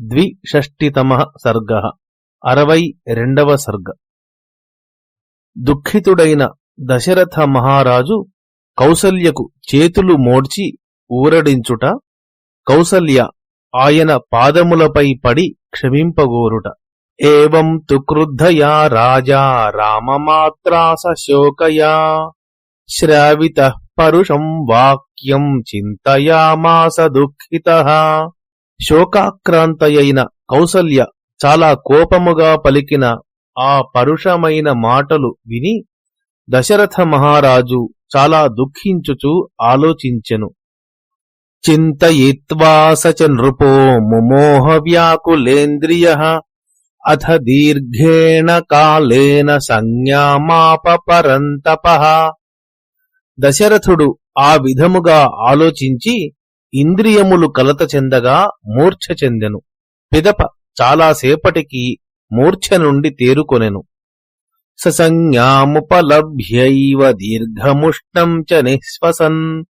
ద్విషష్టితమ సర్గ అరవై రెండవ సర్గ దుఃఖితుడైన దశరథ మహారాజు కౌసల్యకు చేతులు మోడ్చి ఊరడించుట కౌసల్య ఆయన పాదములపై పడి క్షమింపగోరుట. ఏం తు క్రుద్ధయా రాజా రామమాత్రాస శోకయా శ్రావిత పరుషం వాక్యం చింతయామాస దుఃఖిత. శోకాక్రాంతయైన కౌసల్య చాలా కోపముగా పలికిన ఆ పరుషమైన మాటలు విని దశరథ మహారాజు చాలా దుఃఖించుచు ఆలోచించెను. చింతయిత్వా స నృపో ముమోహ వ్యాకులేంద్రియ అథ దీర్ఘేణ కాలేన సంజ్ఞామాప పరంతప దశరథుడు ఆ విధముగా ఆలోచించి ఇంద్రియములు కలత చెందగా మూర్ఛ చెందెను. పిదప చాలాసేపటికి మూర్ఛ నుండి తేరుకొనెను. ససంజ్ఞాముపలభ్యైవ దీర్ఘముష్ణం చ నిశ్వసన్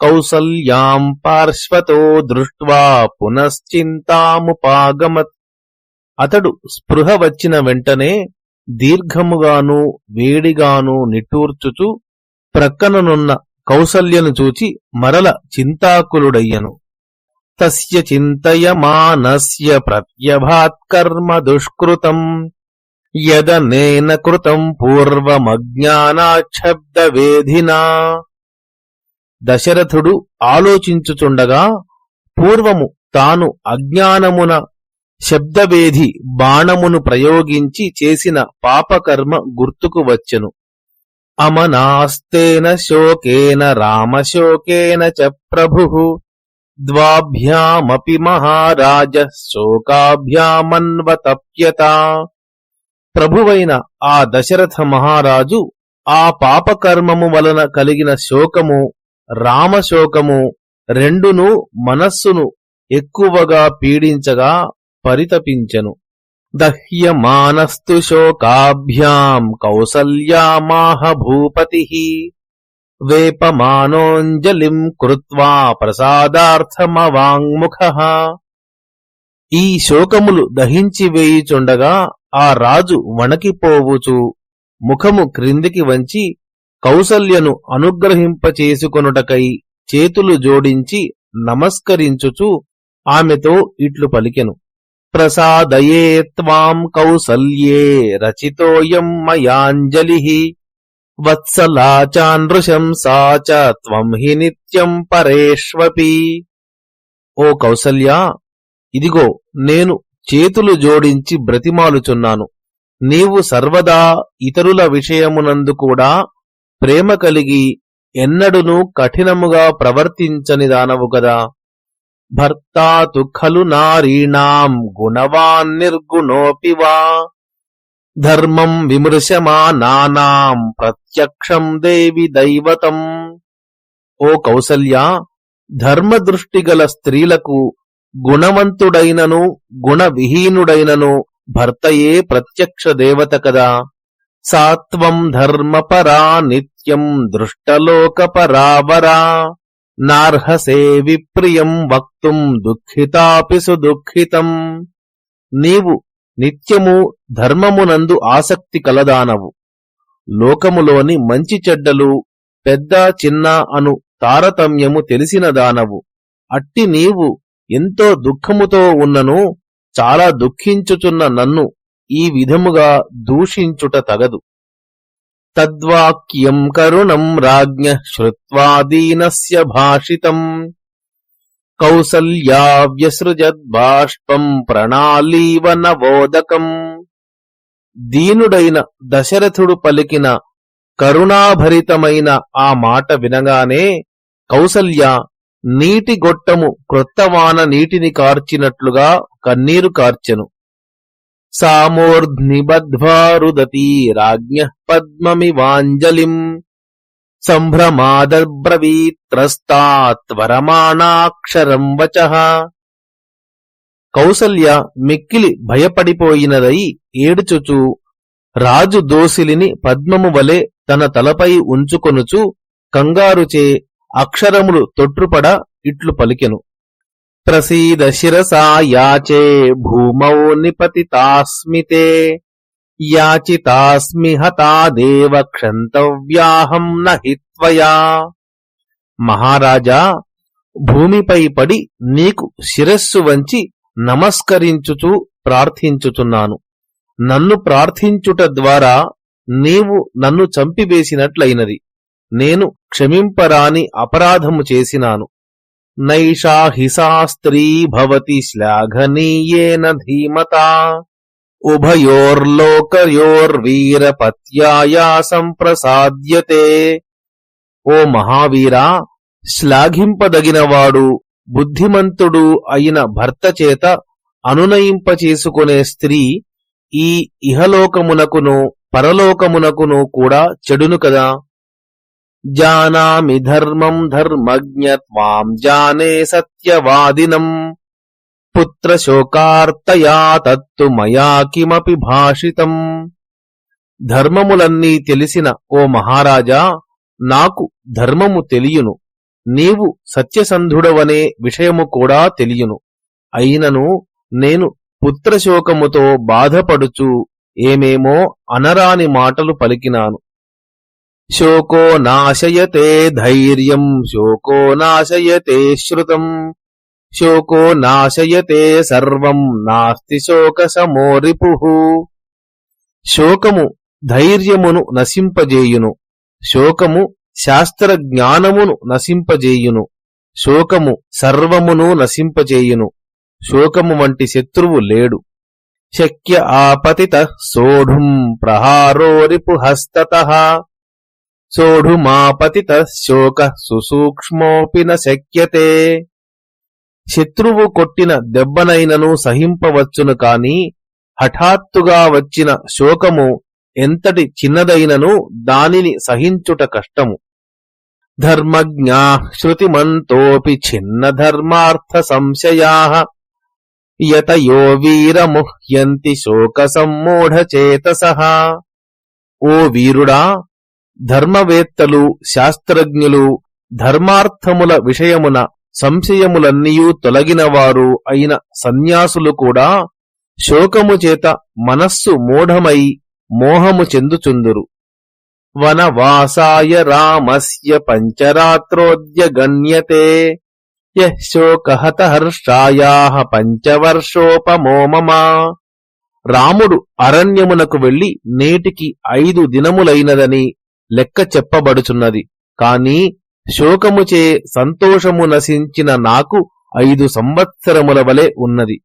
కౌసల్యాం పార్శ్వతో దృష్ట్వా పునశ్చింతాముపాగమత్. అతడు స్పృహ వచ్చిన వెంటనే దీర్ఘముగాను వేడిగాను నిట్టూర్చుచు ప్రక్కననున్న కౌసల్యను చూచి మరల చింతాకులుడయ్యను. తస్య చింతయమానస్య ప్రత్యభాత్కర్మ దుష్కృతం. యదనేన కృతం పూర్వమజ్ఞానాఛబ్దవేధినా దశరథుడు ఆలోచించుచుండగా పూర్వము తాను అజ్ఞానమున శబ్దవేధి బాణమును ప్రయోగించి చేసిన పాపకర్మ గుర్తుకు వచ్చెను. అమనాస్తేన శోకేన రామశోకేన చ ప్రభు. ద్వాభ్యామపి మహారాజ శోకాభ్యామన్వతప్యత. ప్రభువైన ఆ దశరథ మహారాజు ఆ పాపకర్మము వలన కలిగిన శోకము రామశోకము రెండును మనస్సును ఎక్కువగా పీడించగా పరితపించెను. దహ్యమానస్తు శోకాభ్యాం కౌసల్యామాహ భూపతి వేపమానోంజలిం కృత్వా ప్రసాదార్థమవాంగ్ముఖ ఈ శోకములు దహించి వేయుచుండగా ఆ రాజు వణకిపోవుచు ముఖము క్రిందికి వంచి కౌసల్యను అనుగ్రహింపచేసుకొనుటకై చేతులు జోడించి నమస్కరించుచు ఆమెతో ఇట్లు పలికెను. ప్రసాదయే త్వాం కౌసల్యే రచితోయం మయాంజలి వత్సలాచానృశంసా చ త్వం హి నిత్యం పరేష్వపి ఓ కౌసల్యా ఇదిగో నేను చేతులు జోడించి బ్రతిమాలుచున్నాను. నీవు సర్వదా ఇతరుల విషయమునందు కూడా ప్రేమ కలిగి ఎన్నడును కఠినముగా ప్రవర్తించని దానవు గదా భర్తాతు ఖలు నారీణాం గుణవాన్ నిర్గుణోపి వా. ధర్మం విమృశమానానాం ప్రత్యక్షం దేవి దైవతం. ఓ కౌసల్యా ధర్మదృష్టి గల స్త్రీలకు గుణవంతుడైనను గుణవిహీనుడైనను భర్తయే ప్రత్యక్ష దేవత కదా. సాత్వం ధర్మపరా నిత్యం దృష్టలోకపరావరా. నార్హసే విప్రియం వక్తుం దుఃఖితాపి సుదుఃఖితం. నీవు నిత్యము ధర్మమునందు ఆసక్తి కలదానవు. లోకములోని మంచి చెడ్డలు పెద్ద చిన్న అను తారతమ్యము తెలిసిన దానవు అట్టి నీవు ఎంతో దుఃఖముతో ఉన్నను చాలా దుఃఖించుచున్న నన్ను ఈ విధముగా దూషించుట తగదు. తద్వాక్యం కరుణం రాజ్ఞ శ్రుత్వా దీనస్య భాషితం. కౌసల్యా వ్యసృజద్బాష్పం ప్రణాళీవ నవోదకం. దీనుడైన దశరథుడు పలికిన కరుణాభరితమైన ఆ మాట వినగానే కౌసల్య నీటి గొట్టము క్రొత్తవాన నీటిని కార్చినట్లుగా కన్నీరు కార్చెను. సామూర్ధ్నిబద్ధ్వా రుదతీ రాజ్ఞ పద్మమివాంజలిం సంభ్రమాదబ్రవీత్రస్తాత్వరమాణాక్షరం వచ కౌసల్య మిక్కిలి భయపడిపోయినదై ఏడుచుచు రాజు దోసిలిని పద్మము వలె తన తలపై ఉంచుకొనుచు కంగారుచే అక్షరములు తొట్రుపడ ఇట్లు పలికెను. ప్రసీద శిరసా యాచే భూమౌ నిపతితాస్మితే యాచితాస్మి హతాదేవ క్షంతవ్యాహం నహిత్వయా మహారాజా భూమిపై పడి నీకు శిరస్సు వంచి నమస్కరించుతూ ప్రార్థించుచున్నాను. నన్ను ప్రార్థించుట ద్వారా నీవు నన్ను చంపివేసినట్లయినది. నేను క్షమింపరాని అపరాధము చేసినాను. నైషా హిసా స్త్రీ భవతి శ్లాఘనీయేన ధీమతా. ఉభయోర్లోకయోర్వీరపత్యాయా సంప్రసాద్యతే. ఓ మహావీరా శ్లాఘింపదగినవాడు బుద్ధిమంతుడు అయిన భర్త చేత అనునయింపచేసుకునే స్త్రీ ఈ ఇహలోకమునకును పరలోకమునకును కూడా చెడును కదా? జానామి ధర్మం ధర్మజ్ఞ త్వాం జానే సత్యవాదినం. పుత్రశోకార్తయా తత్తు మయా కిమపి భాషితం. ధర్మములన్నీ తెలిసిన ఓ మహారాజా నాకు ధర్మము తెలియును నీవు సత్యసంధుడవనే విషయము కూడా తెలియను. అయినను నేను పుత్రశోకముతో బాధపడుచు ఏమేమో అనరాని మాటలు పలికినాను. శోకో నాశయతే ధైర్యం శోకో నాశయతే శ్రుతం శోకో నాశయతే సర్వం నాస్తి శోక సమోరిపు శోకము ధైర్యమును నశింపజేయును శోకము శాస్త్ర జ్ఞానమును నశింపజేయును శోకము సర్వమును నశింపజేయును శోకము వంటి శత్రువు లేడు. శక్య ఆపతిత సోఢుం ప్రహారోరిపు హస్తత. సోఢుమాపతిత శోక సుసూక్ష్మోపి న శక్యతే శత్రువు కొట్టిన దెబ్బనైనను సహింపవచ్చును కాని హఠాత్తుగా వచ్చిన శోకము ఎంతటి చిన్నదైనను దానిని సహించుట కష్టము. ధర్మజ్ఞా శృతిమంతోపి చిన్న ధర్మార్థ సంశయా యతయో వీరముహ్యంతి శోక సమ్మూఢచేతస ఓ వీరుడా ధర్మవేత్తలు శాస్త్రజ్ఞులు ధర్మార్థముల విషయమున సంశయములన్నీయూ తొలగినవారు అయిన సన్యాసులు కూడా శోకము చేత మనస్సు మూఢమై మోహము చెందుచుందురు. వనవాసాయ రామస్య పంచరాత్రోద్య గణ్యతే యశోకహత పంచవర్షోపమోమమా. రాముడు అరణ్యమునకు వెళ్ళి నేటికి ఐదు దినములైనదని లెక్క చెప్పబడుచున్నది. కాని శోకముచే సంతోషము నశించిన నాకు ఐదు సంవత్సరముల వలె ఉన్నది.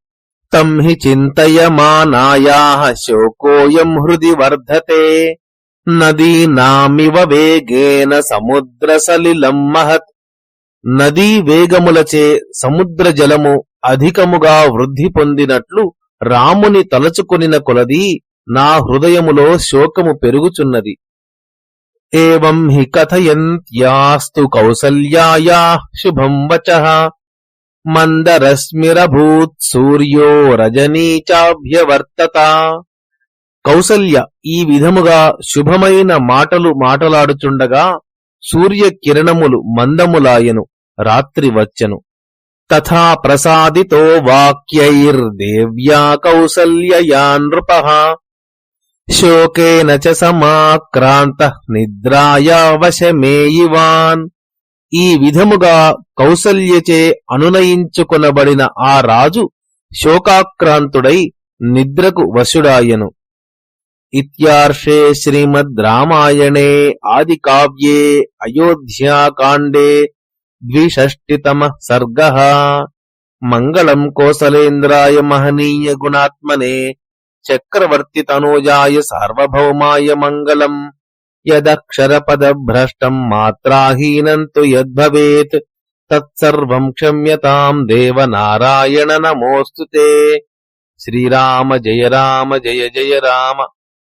తం హి చింతయమానాయా శోకోయం హృది వర్ధతే. నదీనామివ వేగేన సముద్ర సలిలం మహత్. నదీ వేగములచే సముద్ర జలము అధికముగా వృద్ధి పొందినట్లు రాముని తలచుకొనిన కొలది నా హృదయములో శోకము పెరుగుచున్నది. ఏం హి కథయంత్యాస్తు కౌసల్యాయా శుభం వచ మందరశ్మిరభూత్ సూర్యో రజనీచాభ్యవర్తత కౌసల్య ఈ విధముగా శుభమైన మాటలు మాటలాడుచుండగా సూర్యకిరణములు మందములాయను రాత్రి వచ్చెను. తథా ప్రసాదితో వాక్యైర్దేవ్యా కౌసల్యయా నృప। శోకేన చ సమాక్రాంత నిద్రాయావశమేయివాన్ ఈ విధముగా కౌసల్యచే అనునయించుకొనబడిన ఆ రాజు శోకాక్రాంతుడై నిద్రకు వశుడాయను. ఇత్యార్షే శ్రీమద్ రామాయణే ఆది కావ్యే అయోధ్యాకాండే ద్విషష్టితమ సర్గ. మంగళం కోసలేంద్రాయ మహనీయ గుణాత్మనే చక్రవర్తి తనూజాయ సార్వభౌమాయ మంగళం. యదక్షరపదభ్రష్టం మాత్రాహీనంతు యద్భవేత్. తత్సర్వం క్షమ్యతాం దేవ నారాయణ నమోస్తుతే. శ్రీరామ జయ రామ జయ జయ రామ.